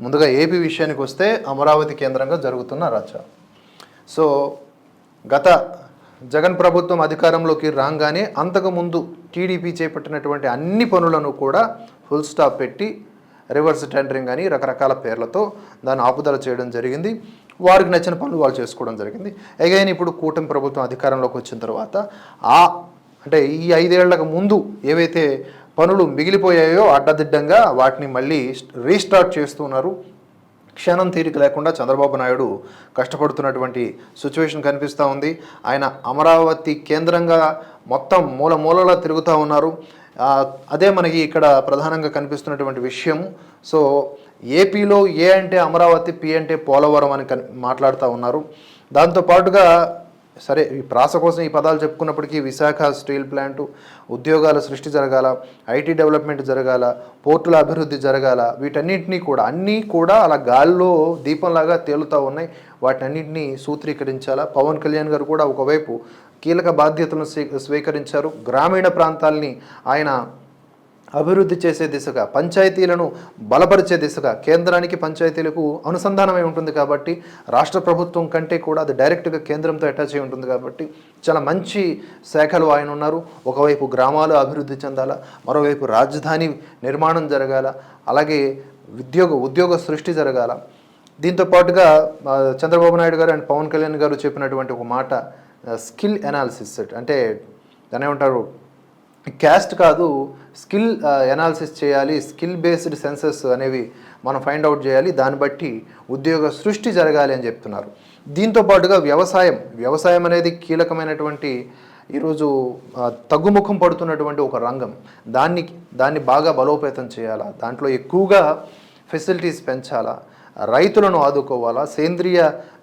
ముందుగా ఏపీ విషయానికి వస్తే అమరావతి కేంద్రంగా జరుగుతున్న రచ్చ. సో గత జగన్ ప్రభుత్వం అధికారంలోకి రాగానే అంతకుముందు టీడీపీ చేపట్టినటువంటి అన్ని పనులను కూడా ఫుల్ స్టాప్ పెట్టి రివర్స్ టెండరింగ్ అని రకరకాల పేర్లతో దాన్ని ఆపుదల చేయడం జరిగింది. వారికి నచ్చిన పనులు వాళ్ళు చేసుకోవడం జరిగింది. అగైన్ ఇప్పుడు కూటమి ప్రభుత్వం అధికారంలోకి వచ్చిన తర్వాత ఆ అంటే ఈ ఐదేళ్ళకు ముందు ఏవైతే పనులు మిగిలిపోయాయో అడ్డదిడ్డంగా వాటిని మళ్ళీ రీస్టార్ట్ చేస్తున్నారు. క్షణం తీరిక లేకుండా చంద్రబాబు నాయుడు కష్టపడుతున్నటువంటి సిచ్యువేషన్ కనిపిస్తూ ఉంది. ఆయన అమరావతి కేంద్రంగా మొత్తం మూల మూలలా తిరుగుతూ ఉన్నారు. అదే మనకి ఇక్కడ ప్రధానంగా కనిపిస్తున్నటువంటి విషయం. సో ఏపీలో ఏ అంటే అమరావతి పి అంటే పోలవరం అని కన్ మాట్లాడుతూ ఉన్నారు. దాంతోపాటుగా సరే ఈ ప్రాస కోసం ఈ పదాలు చెప్పుకున్నప్పటికీ విశాఖ స్టీల్ ప్లాంటు ఉద్యోగాల సృష్టి జరగాల ఐటీ డెవలప్మెంట్ జరగాల పోర్టుల అభివృద్ధి జరగాల వీటన్నింటినీ కూడా అన్నీ కూడా అలా గాల్లో దీపంలాగా తేలుతూ ఉన్నాయి. వాటన్నింటినీ సూత్రీకరించాలా? పవన్ కళ్యాణ్ గారు కూడా ఒకవైపు కీలక బాధ్యతలను స్వీ- స్వీకరించారు. గ్రామీణ ప్రాంతాల్ని ఆయన అభివృద్ధి చేసే దిశగా పంచాయతీలను బలపరిచే దిశగా కేంద్రానికి పంచాయతీలకు అనుసంధానమై ఉంటుంది కాబట్టి రాష్ట్ర ప్రభుత్వం కంటే కూడా అది డైరెక్ట్గా కేంద్రంతో అటాచ్ అయి ఉంటుంది కాబట్టి చాలా మంచి శాఖలు ఆయన ఉన్నారు. ఒకవైపు గ్రామాలు అభివృద్ధి చెందాల మరోవైపు రాజధాని నిర్మాణం జరగాల అలాగే ఉద్యోగ ఉద్యోగ సృష్టి జరగాల. దీంతో పాటుగా చంద్రబాబు నాయుడు గారు అండ్ పవన్ కళ్యాణ్ గారు చెప్పినటువంటి ఒక మాట స్కిల్ ఎనాలిసిస్ అంటే దాని ఏమంటారు క్యాస్ట్ కాదు స్కిల్ ఎనాలిసిస్ చేయాలి స్కిల్ బేస్డ్ సెన్సెస్ అనేవి మనం ఫైండ్ అవుట్ చేయాలి దాన్ని బట్టి ఉద్యోగ సృష్టి జరగాలి అని చెప్తున్నారు. దీంతో పాటుగా వ్యవసాయం వ్యవసాయం అనేది కీలకమైనటువంటి ఈరోజు తగ్గుముఖం పడుతున్నటువంటి ఒక రంగం. దాన్ని దాన్ని బాగా బలోపేతం చేయాలా? దాంట్లో ఎక్కువగా ఫెసిలిటీస్ పెంచాలా? రైతులను ఆదుకోవాలా సేంద్రియ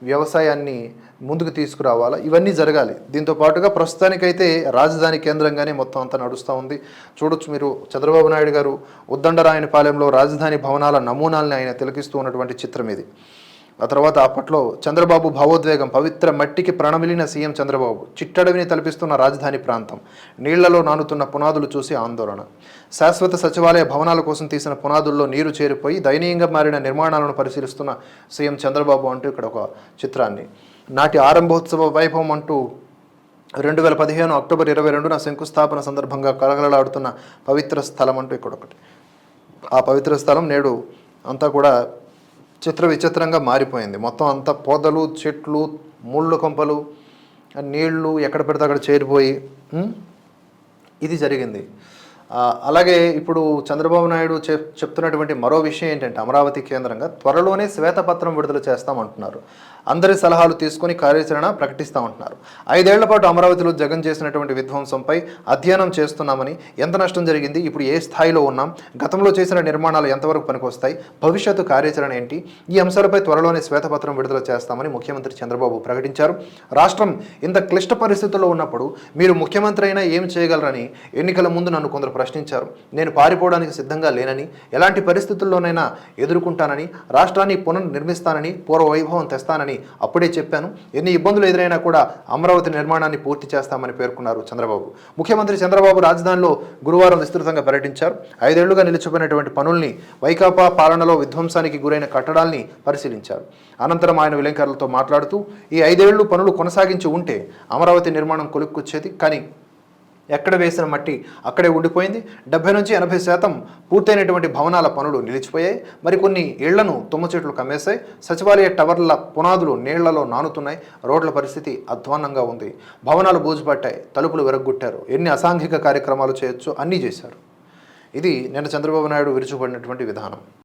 వ్యవసాయాన్ని ముందుకు తీసుకురావాలా? ఇవన్నీ జరగాలి. దీంతో పాటుగా ప్రస్తుతానికైతే రాజధాని కేంద్రంగానే మొత్తం అంతా నడుస్తూ ఉంది. చూడొచ్చు మీరు చంద్రబాబు నాయుడు గారు ఉద్దండరాయనపాలెంలో రాజధాని భవనాల నమూనాల్ని ఆయన తిలకిస్తూ ఉన్నటువంటి చిత్రం ఇది. ఆ తర్వాత అప్పట్లో చంద్రబాబు భావోద్వేగం పవిత్ర మట్టికి ప్రణమిలిన సీఎం చంద్రబాబు చిట్టడవిని తలపిస్తున్న రాజధాని ప్రాంతం నీళ్ళలో నానుతున్న పునాదులు చూసి ఆందోళన. శాశ్వత సచివాలయ భవనాల కోసం తీసిన పునాదుల్లో నీరు చేరిపోయి దయనీయంగా మారిన నిర్మాణాలను పరిశీలిస్తున్న సీఎం చంద్రబాబు అంటూ ఇక్కడ ఒక చిత్రాన్ని. నాటి ఆరంభోత్సవ వైభవం అంటూ రెండు వేల పదిహేను అక్టోబర్ ఇరవై రెండున శంకుస్థాపన సందర్భంగా కలగలలాడుతున్న పవిత్ర స్థలం అంటూ ఇక్కడ ఒకటి. ఆ పవిత్ర స్థలం నేడు అంతా కూడా చిత్ర విచిత్రంగా మారిపోయింది. మొత్తం అంతా పొదలు చెట్లు ముళ్ళు కొంపలు నీళ్ళు ఎక్కడ పెడితే అక్కడ చేరిపోయి ఇది జరిగింది. అలాగే ఇప్పుడు చంద్రబాబు నాయుడు చెప్ చెప్తున్నటువంటి మరో విషయం ఏంటంటే అమరావతి కేంద్రంగా త్వరలోనే శ్వేతపత్రం విడుదల చేస్తామంటున్నారు. అందరి సలహాలు తీసుకొని కార్యాచరణ ప్రకటిస్తామంటున్నారు. ఐదేళ్ళ పాటు అమరావతిలో జగన్ చేసినటువంటి విధ్వంసంపై అధ్యయనం చేస్తున్నామని ఎంత నష్టం జరిగింది ఇప్పుడు ఏ స్థాయిలో ఉన్నాం గతంలో చేసిన నిర్మాణాలు ఎంతవరకు పనికొస్తాయి భవిష్యత్తు కార్యాచరణ ఏంటి ఈ అంశాలపై త్వరలోనే శ్వేతపత్రం విడుదల చేస్తామని ముఖ్యమంత్రి చంద్రబాబు ప్రకటించారు. రాష్ట్రం ఇంత క్లిష్ట పరిస్థితుల్లో ఉన్నప్పుడు మీరు ముఖ్యమంత్రి అయినా ఏం చేయగలరని ఎన్నికల ముందు నన్ను కొందరు ప్రశ్నించారు. నేను పారిపోవడానికి సిద్ధంగా లేనని ఎలాంటి పరిస్థితుల్లోనైనా ఎదుర్కొంటానని రాష్ట్రాన్ని పునర్నిర్మిస్తానని పూర్వ వైభవం తెస్తానని అప్పుడే చెప్పాను. ఎన్ని ఇబ్బందులు ఎదురైనా కూడా అమరావతి నిర్మాణాన్ని పూర్తి చేస్తామని పేర్కొన్నారు చంద్రబాబు. ముఖ్యమంత్రి చంద్రబాబు రాజధానిలో గురువారం విస్తృతంగా పర్యటించారు. ఐదేళ్ళుగా నిలిచిపోయినటువంటి పనుల్ని వైకాపా పాలనలో విధ్వంసానికి గురైన కట్టడాల్ని పరిశీలించారు. అనంతరం ఆయన విలేకరులతో మాట్లాడుతూ ఈ ఐదేళ్ళు పనులు కొనసాగించి ఉంటే అమరావతి నిర్మాణం కొలుక్కొచ్చేది. కానీ ఎక్కడ వేసిన మట్టి అక్కడే ఉండిపోయింది. డెబ్బై నుంచి ఎనభై శాతం పూర్తయినటువంటి భవనాల పనులు నిలిచిపోయాయి. మరికొన్ని ఇళ్ళను తుమ్మ చెట్లు కమ్మేశాయి. సచివాలయ టవర్ల పునాదులు నీళ్ళలో నానుతున్నాయి. రోడ్ల పరిస్థితి అధ్వాన్నంగా ఉంది. భవనాలు బూజుపట్టాయి. తలుపులు విరగ్గొట్టారు. ఎన్ని అసాంఘిక కార్యక్రమాలు చేయొచ్చు అన్నీ చేశారు. ఇది నిన్న చంద్రబాబు నాయుడు విరుచుపడినటువంటి విధానం.